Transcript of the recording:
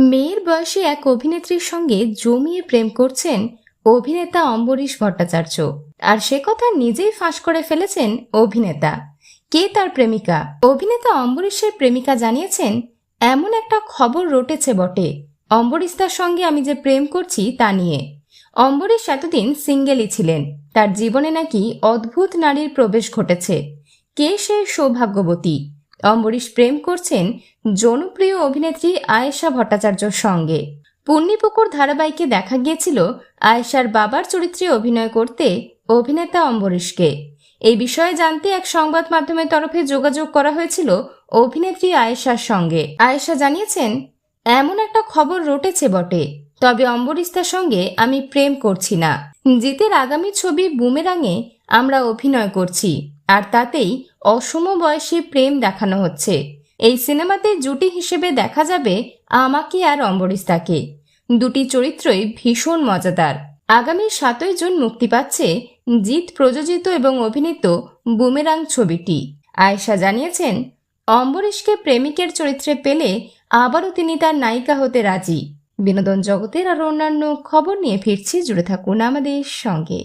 মেয়ের বয়সী এক অভিনেত্রীর সঙ্গে জমিয়ে প্রেম করছেন অভিনেতা অম্বরীশ ভট্টাচার্য। আর সে কথা নিজেই ফাঁস করে ফেলেছেন অভিনেতা। কে তার প্রেমিকা? অভিনেতা অম্বরীশের প্রেমিকা জানিয়েছেন, এমন একটা খবর রটেছে বটে। অম্বরীশ তার সঙ্গে আমি যে প্রেম করছি তা নিয়ে। অম্বরীশ এতদিন সিঙ্গেলই ছিলেন। তার জীবনে নাকি অদ্ভুত নারীর প্রবেশ ঘটেছে। কে সে সৌভাগ্যবতী? অম্বরীশ প্রেম করছেন জনপ্রিয় অভিনেত্রী আয়েশা ভট্টাচার্যর সঙ্গে। পুণ্যিপুকুর ধারাবাহিকে দেখা গিয়েছিল আয়েশার বাবার চরিত্রে অভিনয় করতে অভিনেতা অম্বরীশকে। এই বিষয়ে জানতে এক সংবাদ মাধ্যমের তরফে যোগাযোগ করা হয়েছিল অভিনেত্রী আয়েশার সঙ্গে। আয়েশা জানিয়েছেন, এমন একটা খবর রটেছে বটে, তবে অম্বরীস্তার সঙ্গে আমি প্রেম করছি না। জিতের আগামী ছবি বুমেরাঙে আমরা অভিনয় করছি। আর তাতেই অসম বয়সী প্রেম দেখানো হচ্ছে। এই সিনেমাতে জুটি হিসেবে দেখা যাবে আমাকে আর অম্বরীস্তাকে দুটি চরিত্রই ভীষণ মজাদার। আগামী সাতই জুন মুক্তি পাচ্ছে জিৎ প্রযোজিত এবং অভিনীত বুমেরাং ছবিটি। আয়েশা জানিয়েছেন, অম্বরীশকে প্রেমিকের চরিত্রে পেলে আবারও তিনি তার নায়িকা হতে রাজি। বিনোদন জগতের আর অন্যান্য খবর নিয়ে ফিরছি, জুড়ে থাকুন আমাদের সঙ্গে।